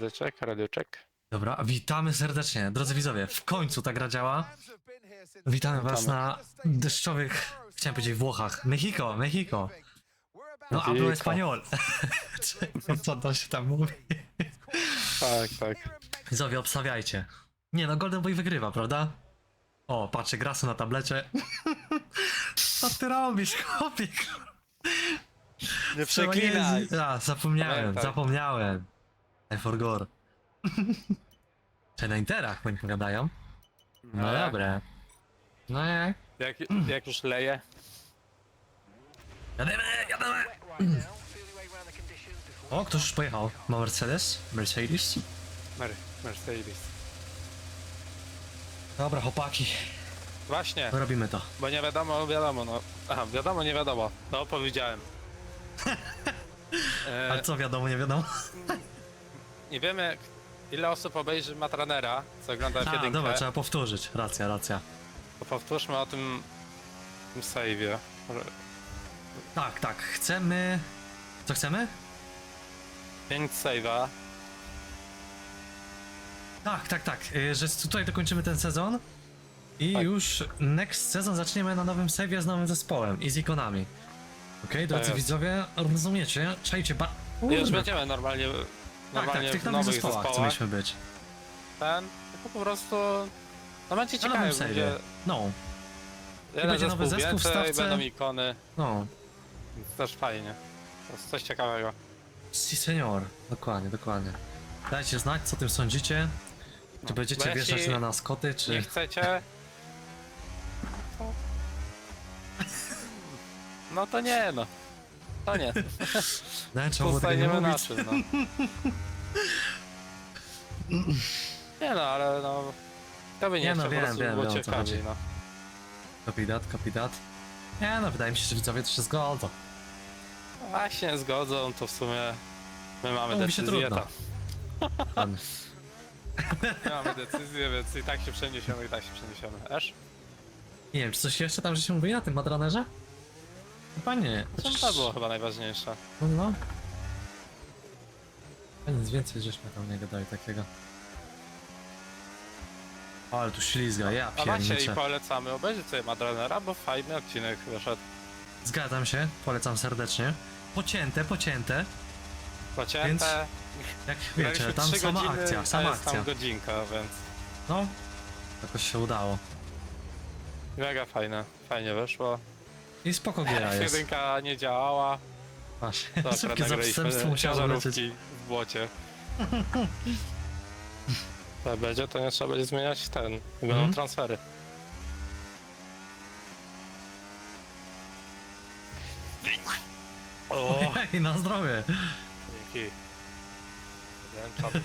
Radieczek, radieczek. Dobra, witamy serdecznie, drodzy widzowie. W końcu ta gra działa. Witamy was na deszczowych, chciałem powiedzieć Włochach. Mexico, Mexico. No, hablo español. Co to się tam mówi? Tak, tak. Widzowie, obstawiajcie. Nie no, Golden Boy wygrywa, prawda? O, patrzę, grasu na tablecie. Co ty robisz, chłopie? Nie Trzeba przeklinaj! nie- A, zapomniałem, Pamiętaj. zapomniałem. I forgot. Czy na interach oni powiadają? No Ale dobra. No jak? Jak, jak już leje, Jademy, jademy! O, ktoś już pojechał. Ma Mercedes? Mercedes? Mer Mercedes. Dobra, chłopaki, Właśnie, robimy to. bo nie wiadomo, wiadomo, no. Aha, wiadomo, nie wiadomo. No, powiedziałem. E, Ale co wiadomo, nie wiadomo? Nie wiemy, ile osób obejrzy Matranera, co ogląda A, jedynkę. dobra, trzeba powtórzyć. Racja, racja. To powtórzmy o tym, tym save'ie. Tak, tak, chcemy... Co chcemy? 5 save'a. Tak, tak, tak, y, że tutaj dokończymy ten sezon i Tak. już next sezon zaczniemy na nowym save'ie z nowym zespołem i z ikonami. Okej, drodzy jest. widzowie, rozumiecie? Czajcie, ba... Już Kurde. będziemy normalnie, Tak, tak, w tych nowych zespołach, co mieliśmy być. Ten, tylko po prostu... No będzie Na ciekawe, nowym będzie save'ie. No, jeden będzie nowy zespół zespół w więcej, stawce. będą ikony, no. więc też fajnie. To jest coś ciekawego. Si senior, dokładnie, dokładnie. Dajcie znać, co o tym sądzicie. Czy No. będziecie Bo jeśli na nas koty, czy... Nie chcecie... to- No to nie, no. To nie. Trzeba było tego nie Zostaniemy na mówić. czym, no. Nie no, ale no... To by nie, Nie no, chciał, wiem, po prostu wiem, było wiem, o co ciekawiej, chodzi. no. Nie no, wydaje mi się, że widzowie to się zgodzą. Właśnie zgodzą, to w sumie my mamy No, mówi się decyzję, trudno. tak. Ładnie. My mamy decyzję, więc i tak się przeniesiemy, i tak się przeniesiemy. Esz? Nie wiem, czy coś jeszcze tam żeśmy mówili na tym madranerze? Chyba nie. Co to było chyba najważniejsze? No, no. A nic więcej żeśmy tam nie gadali takiego. O, ale tu ślizga, ja A właśnie i pierniczę. polecamy obejrzeć sobie Madronera, bo fajny odcinek wyszedł. Zgadzam się, polecam serdecznie. Pocięte, pocięte. Pocięte. Jak wiecie, graliśmy tam trzy sama godziny, akcja, a sama jest akcja. tam godzinka, więc No, jakoś się udało. mega fajne. Fajnie wyszło. I spoko giera jest. Jedynka nie działała, Właśnie, to akurat szybkie nagraliśmy zastępstwo musiało lecieć. ciężarówki w błocie. To będzie, to nie trzeba będzie zmieniać ten, będą Mhm. transfery. O, na zdrowie. dzięki. Wręczam.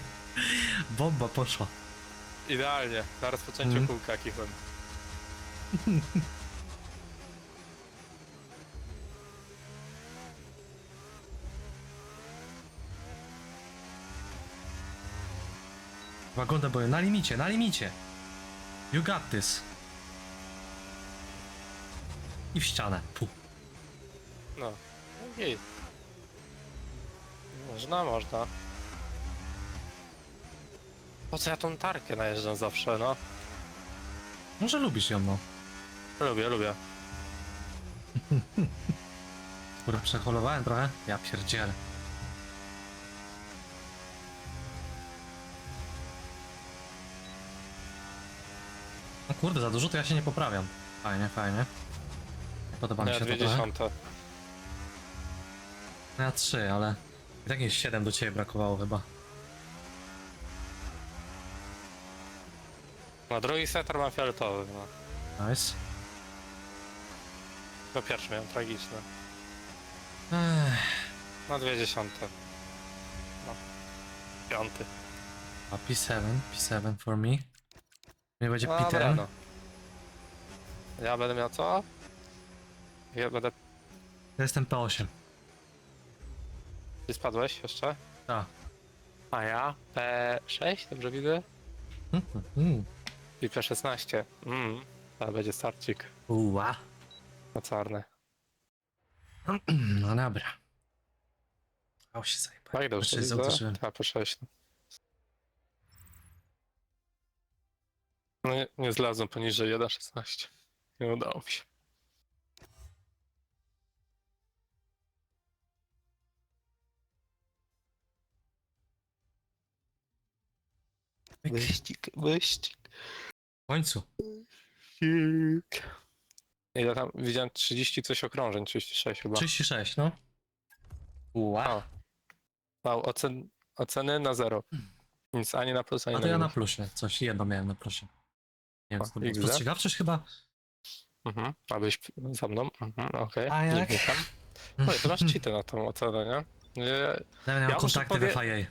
Bomba poszła. Idealnie, na rozpoczęciu Mhm. kółka kichłem. Wagonda boju, na limicie, na limicie. You got this. I w ścianę. Puh. No, okej. Można, można. Po co ja tą tarkę najeżdżam zawsze, no? Może lubisz ją, no. Lubię, lubię. Kurde, przeholowałem trochę. Ja pierdzielę. No kurde, za dużo to ja się nie poprawiam. Fajnie, fajnie. Podoba mi się to trochę. dziesiąte. No ja trzy, ale... I tak jest 7 do ciebie brakowało chyba. No drugi setter mam fioletowy, no. Nice. Tylko pierwszy miałem tragiczny. Ech, No dwie dziesiąte. No. Piąty. a P7, P7 for me. No Nie będzie no, Dobra, Peter. Ja będę miał co? Ja będę... Ja jestem P8. Ty spadłeś jeszcze? Tak. A ja? P6, dobrze widzę? Mhm. I P16. Mm. Ale będzie starcik Uła. na czarne. No dobra. O się zajebałem. Tak, dobrze Znaczy, widzę. A tak, P6. No nie, nie zlazłem poniżej 1.16. Nie udało mi się. Wyścig, wyścig. W końcu. Ile tam? Widziałem 30 coś okrążeń, 36 chyba. 36, no. Wow. Wow, ocen, oceny na zero. Nic ani na plus, ani A na to ja na plusie. Coś jedno miałem na plusie. Nie wiem, O, co to było. XD? Spostrzegawczość chyba? Mhm, abyś za mną. Mhm, okej. A jak? dziękuję tam. Oj, to masz cheaty na tą ocenę, nie? nie? Ja miałem Ja muszę kontakty powie- w FIA.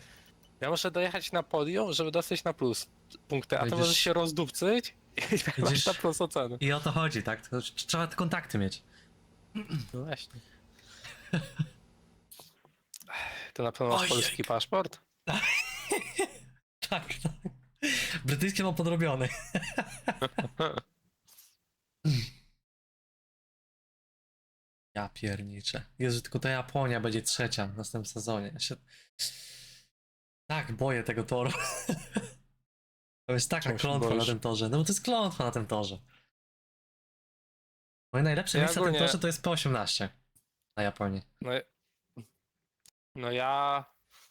Ja muszę dojechać na podium, żeby dostać na plus punkty, a ty Widzisz? możesz się rozdupcyć i tak masz Widzisz? na plus oceny. I o to chodzi, tak? To trzeba te kontakty mieć. No właśnie. Ty na pewno masz Ojej. polski paszport? Tak, tak. Brytyjskie mam podrobiony. Ja pierniczę. Jezu, tylko ta Japonia będzie trzecia w następnym sezonie. Ja się... Tak, boję tego toru. To jest taka się klątwa na tym torze. No bo to jest klątwa na tym torze. Moje najlepsze Ja miejsce na tym torze to jest P18 na Japonii. No, no ja...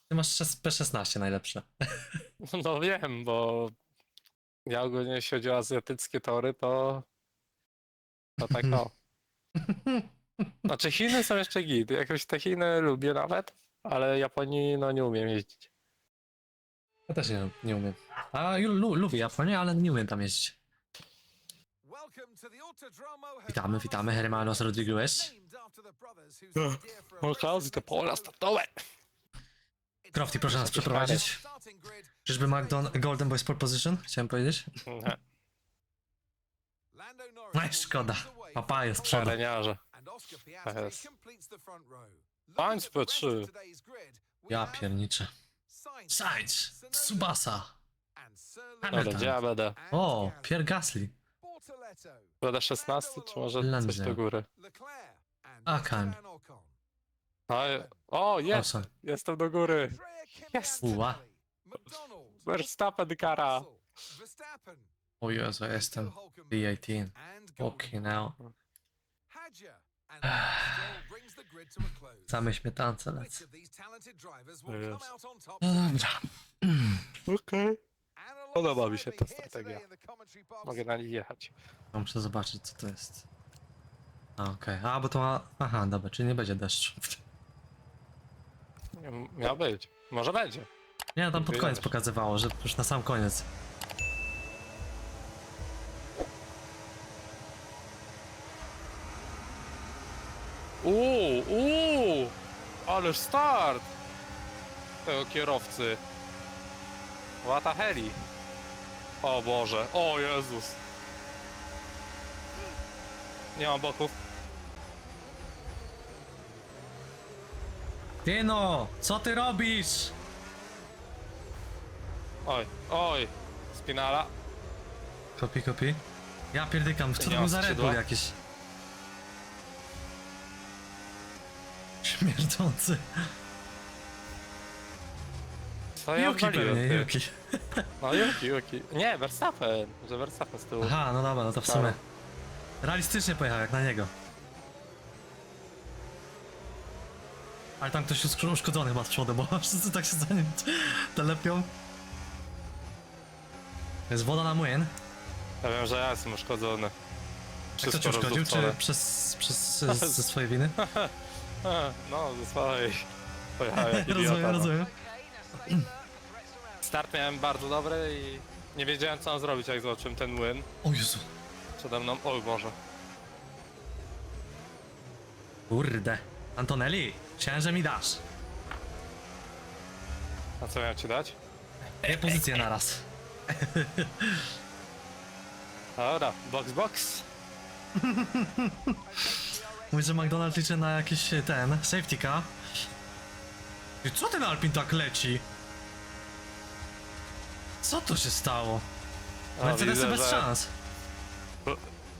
Ty masz szes- P16 najlepsze. No wiem, bo ja ogólnie jeśli chodzi o azjatyckie tory, to... To tak o. Znaczy Chiny są jeszcze git. Jakoś te Chiny lubię nawet, ale Japonii no nie umiem jeździć. Ja też nie, nie umiem. A lu, lu, lubię Japonię, ale nie umiem tam jeździć. Witamy, witamy, Hermanos Rodriguez. Okazji to pola startowe. Crofty, proszę nas przeprowadzić. Czyżby McDon Golden Boy Sport Position? Chciałem powiedzieć. Nie, Aj, szkoda. Papaja z przodu. Szareniarze. Jest. Sainz P3. Ja pierniczę. Sainz. Dobra, Hamilton. gdzie ja będę? O, Pierre Gasly. Będę 16, czy może coś Landzia. do góry? Akan. A, o, jest! Awesome. Jestem do góry. Jest! Uła. Verstappen kara. O Jezu, jestem B18. Okay, now. Same śmietance lecę. No dobra. Okej. Podoba mi się ta strategia. Mogę na nich jechać. Ja Muszę zobaczyć, co to jest. A, okej. A, bo to ma... Aha, dobra, czyli nie będzie deszczu. M- Miał być. Może będzie. Nie, no tam pod koniec pokazywało, że już na sam koniec. Uuu, uuu! Ależ start! Tego kierowcy. Łata heli. O Boże, o Jezus. Nie mam boków. Ty no, co ty robisz? Oj, oj. Spinala. Kopi, kopi. Ja pierdykam, co to Nie był za Red skrzydła? Bull jakiś? Śmierdzący. Co ja odwaliłem, pewnie, ty? Yuki. No Yuki, Yuki. Nie, Verstappen. Że Verstappen z tyłu. Aha, no dobra, no to w sumie. Realistycznie pojechał jak na niego. Ale tam ktoś uszk- uszkodzony chyba z przodu, bo wszyscy tak się za nim telepią. Jest woda na młyn. Ja wiem, że ja jestem uszkodzony. Kto Wszystko cię uszkodził? Czy rozdupcone. przez, przez, ze, swojej winy? No, ze swojej. Pojechałem jak rozumiem, no. rozumiem. Start miałem bardzo dobry i nie wiedziałem co mam zrobić jak zobaczyłem ten młyn O Jezu. przede mną. Oj Boże. Kurde. Antonelli, chciałem, że mi dasz. A co miałem ci dać? Dwie pozycje naraz. Dobra, box box. Mówisz, że McDonald's liczy na jakiś e, ten, safety car. I co ten Alpin tak leci? Co to się stało? O, Mercedesy widzę, bez że, szans.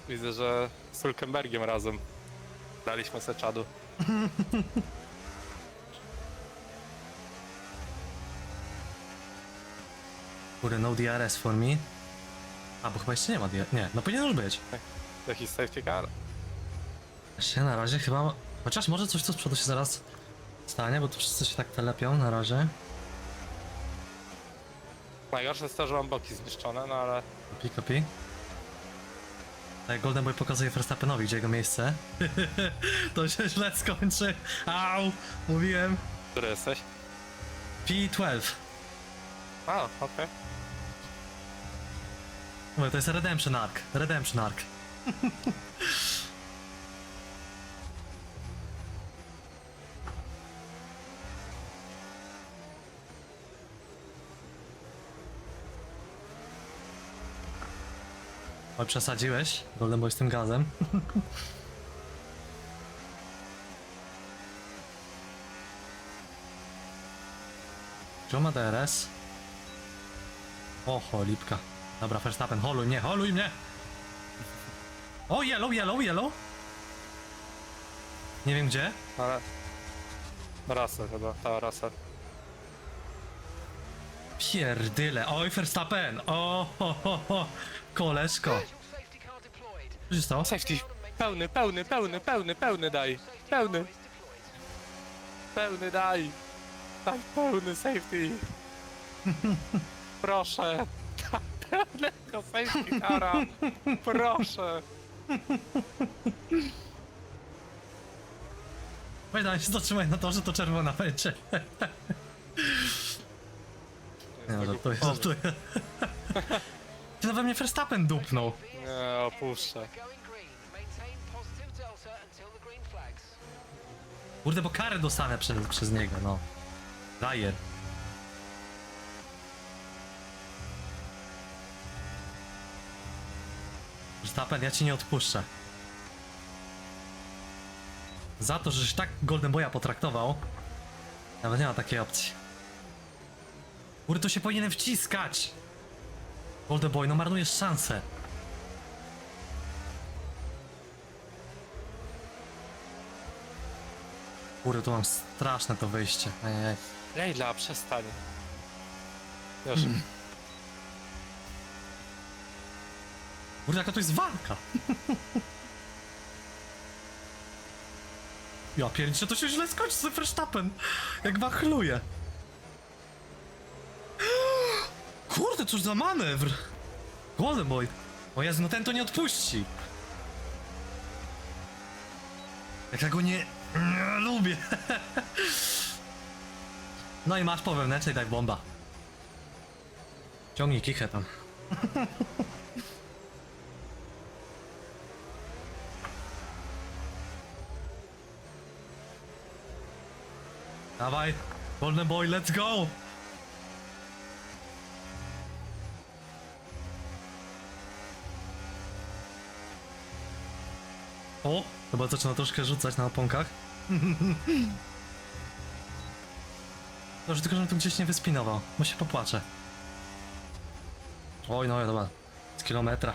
widzę, że z Hulkenbergiem razem daliśmy se czadu. Kurde, no DRS for me. A, bo chyba jeszcze nie ma DRS. Nie, no powinien już być. Jakiś safety car. Jeszcze na razie chyba... Chociaż może coś tu z przodu się zaraz stanie, bo tu wszyscy się tak telepią na razie. Najgorsze jest to, że mam boki zniszczone, no ale... Kopi, kopi. Tak, Golden Boy pokazuje Verstappenowi, gdzie jego miejsce. to się źle skończy. Au! Mówiłem. Który jesteś? P12. A, okej. Mówię, to jest Redemption Arc. Redemption Arc. Oj, przesadziłeś, Golden Boy z gazem. Czy ma DRS? Oho, lipka. Dobra, Verstappen, holuj mnie, holuj mnie! O, yellow, yellow, yellow! Nie wiem gdzie. Ale... Russell chyba, ta Russell. Pierdyle. Oj, Verstappen! O, ho, ho, ho. Koleżko. Co się stało? Safety! Pełny, pełny, pełny, pełny, pełny daj! Pełny! Pełny daj! Daj pełny safety! Proszę! Pełnego safety cara! Proszę! Daj się zatrzymaj na to, że to czerwona będzie. Nie, żartuję, żartuję. Ty no we mnie Verstappen dupnął. Nie, opuszczę. Kurde, bo karę dostanę przez, przez niego, no. Dajer. Verstappen, ja ci nie odpuszczę. Za to, żeś tak Golden Boya potraktował, nawet nie ma takiej opcji. Kurde, to się powinienem wciskać! Golden Boy, no marnujesz szansę. Kurde, tu mam straszne to wyjście. Ejej. Lejla, przestań. Już. Kurde, jaka to jest walka! Ja pierniczę, to się źle skończy z Verstappen! Jak wachluje! Kurde, cóż za manewr! Golden Boy! O Jezu, no ten to nie odpuści! Jak ja go nie, nie lubię! No i masz po wewnętrznej tak bomba. Ciągnij kichę tam. Dawaj, Golden Boy, let's go! O, chyba zaczyna troszkę rzucać na oponkach. Dobrze, tylko żebym tu gdzieś nie wyspinował, bo się popłaczę. Oj, no dobra, z kilometra.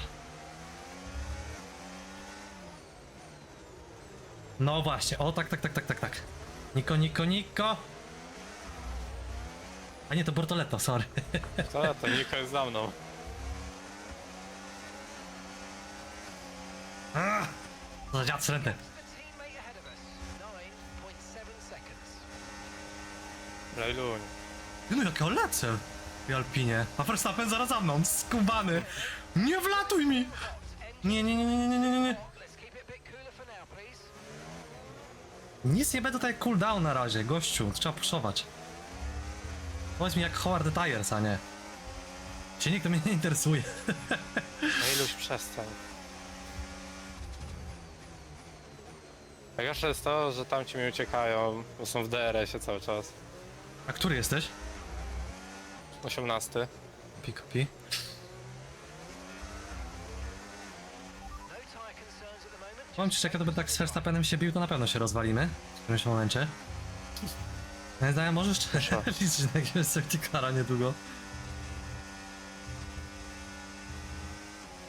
No właśnie, o tak, tak, tak, tak, tak, tak. Niko, Niko, Niko! A nie, to Bortoletto, sorry. To, to Niko jest za mną. Za dziad srętny. Lejluń. No jak ja lecę w Alpinie. A Verstappen zaraz za mną, skubany. Nie wlatuj mi! Nie, nie, nie, nie, nie, nie, nie, nie. Nic nie będę jak cooldown na razie, gościu, trzeba puszować. Powiedz mi jak Howard the Tires, a nie. Silnik to mnie nie interesuje. Lejluś, przestań. Najgorsze jest to, że tam ci mi uciekają, bo są w DRS-ie cały czas. A który jesteś? 18. Kopi, Powiem ci, że jak ja to będę tak z Verstappenem się bił, to na pewno się rozwalimy w którymś momencie. Ja zdaję, możesz Proszę. liczyć na jakiegoś sektikara niedługo.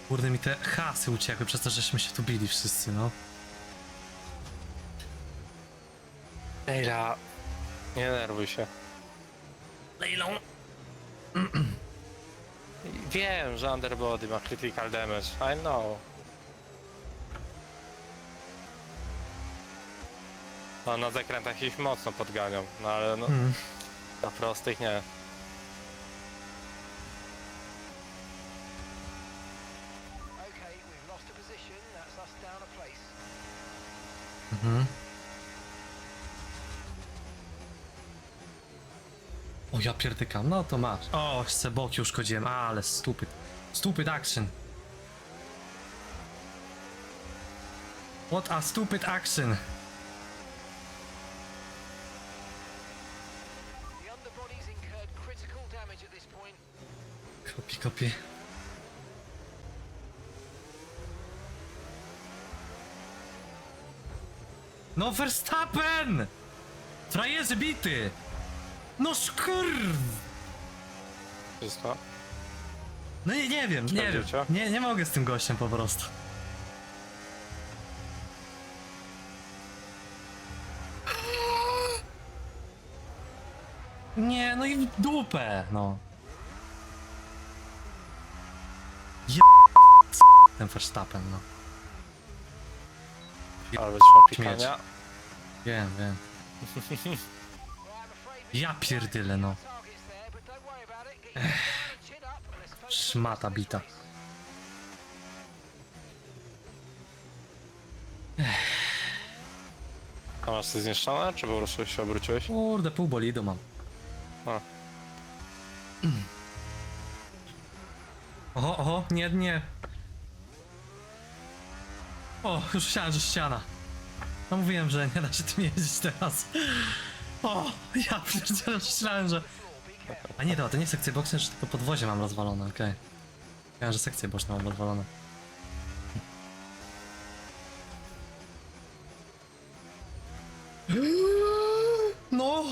Kurde, mi te hasy uciekły przez to, żeśmy się tu bili wszyscy, no. Lejla, nie nerwuj się. Lejlą. Wiem, że underbody ma critical damage, I know. No na zakrętach ich mocno podganią, no ale no, Hmm. na prostych nie. Okay, we've lost a position. That's us down a place. Mhm. O, ja pierdykam, no to masz. O, chcę boki uszkodziłem, ale stupid. Stupid action. What a stupid action. The underbody's incurred critical damage at this point. Kopi, kopi. No Verstappen! Frajerze bity! No skurw! No nie, nie wiem, nie wiem. Sprawdzicie? Nie, nie mogę z tym gościem po prostu. Nie, no i w dupę, no. Je... ten Verstappen, no. Ale Śmieć. pikania. Wiem, wiem. Ja pierdyle, no. on Szmata bita. A masz coś zniszczone, czy po prostu się obróciłeś? Kurde, pół bolidu mam. A. Oho, oho, nie, nie. O, już myślałem, że ściana. No mówiłem, że nie da się tym jeździć teraz. O, ja pierdzielę, myślałem, że... A nie, dobra, to nie sekcje boczne, że tylko podwozie mam rozwalone, okej. Myślałem, że sekcje boczne mam rozwalone. No!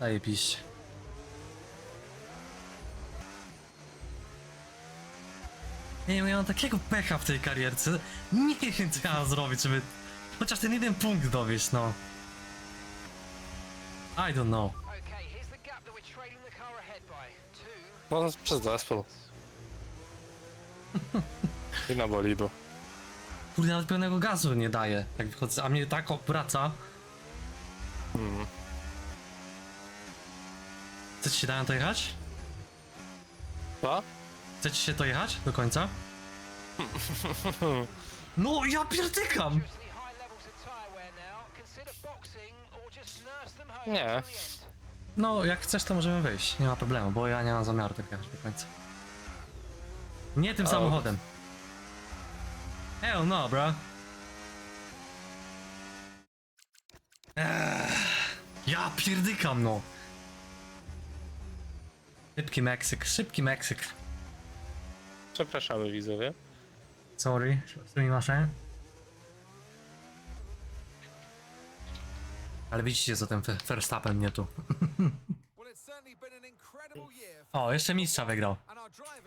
Zajebiście. Nie wiem, ja mam takiego pecha w tej karierce. Nie wiem, co ja mam zrobić, żeby chociaż ten jeden punkt dowieść, no. I don't know. Okay, here's the gap that we're trailing the car ahead by. Two. No przez zespół. I na bolidu. Kurde, nawet pełnego gazu nie daje, jak wychodzę, a mnie tak obraca. Mm. Chcecie się dają to jechać? Co? Chcecie się to jechać do końca? No, ja pierdykam! Nie. No, jak chcesz, to możemy wyjść. Nie ma problemu, bo ja nie mam zamiaru tak jechać do końca. Nie tym samochodem. Hell no, bro. Ech, ja pierdykam, no. Szybki Meksyk, szybki Meksyk. Przepraszamy widzowie. Sorry, sumimasen. Ale widzicie, co ten Fe- Verstappen nie tu. O, jeszcze mistrza wygrał.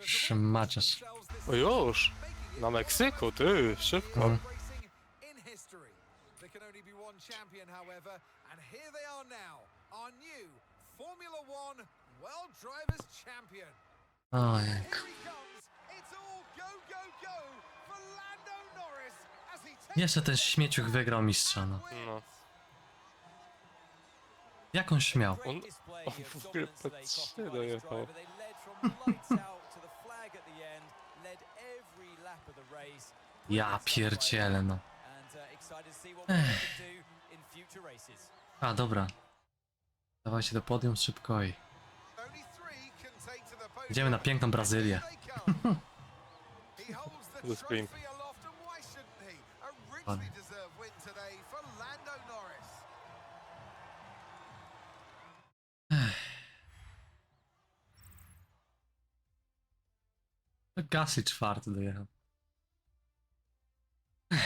Szmaciarz. O już! Na Meksyku, ty, szybko. Mhm. racing in history. There can only be one champion, however, and here they are now, our new Formula One World Drivers Champion. Ojej. Jeszcze ten śmieciuch wygrał mistrza, no. No. Jak on śmiał? On, on w ogóle po trzy dojechał. Ja pierdzielę, no. A, dobra. Dawajcie do podium szybko i... Idziemy na piękną Brazylię. the screen. Norris. Gasy czwarty dojechał.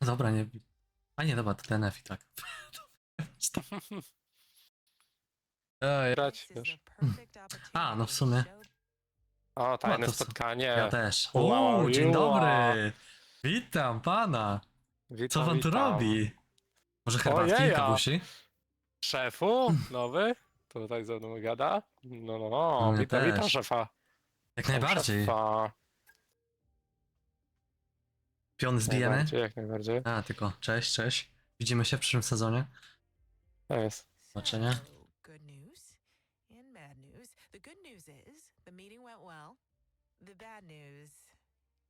Dobra, nie... A nie, dobra, to DNF i tak. Ej, Grać, wiesz. A, no w sumie. O, tajne No to co? spotkanie. Ja też. Wow, O, dzień miła. dobry! Witam pana! Witam, Co on tu witam. robi? Może herbatki, Ojeja. kabusi? Szefu? Nowy? Tutaj ze mną gada? No, no, no. Mnie Witam, też. witam szefa. Jak Witam najbardziej. Szefa. Piony zbijemy? Najbardziej, jak najbardziej. A, tylko cześć, cześć. Widzimy się w przyszłym sezonie. To jest. Zobaczenia. So, good news and bad news. The good news is the meeting went well. The bad news,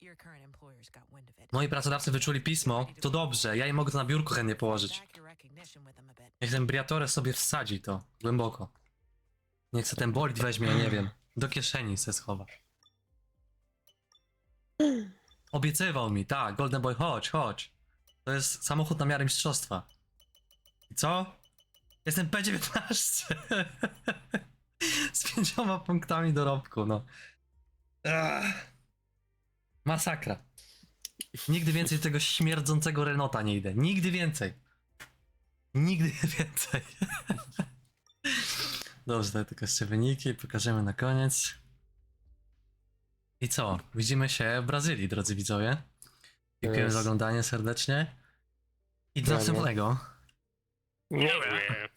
your current employers got wind of it. Moi pracodawcy wyczuli pismo. To dobrze, ja je mogę to na biurku chętnie położyć. Back your recognition with them a bit. Niech ten Briatore sobie wsadzi to głęboko. Niech se ten bolid weźmie, nie wiem. Do kieszeni se schowa. Obiecywał mi, tak, Golden Boy, chodź, chodź. To jest samochód na miarę mistrzostwa. I co? Jestem P19. Z pięcioma punktami dorobku, no. Ach. Masakra. Nigdy więcej tego śmierdzącego Renota nie idę. Nigdy więcej. Nigdy więcej. Dobrze, daj tylko jeszcze wyniki i pokażemy na koniec. I co? Widzimy się w Brazylii, drodzy widzowie. Dziękujemy za oglądanie serdecznie. I do następnego. Nie wiem.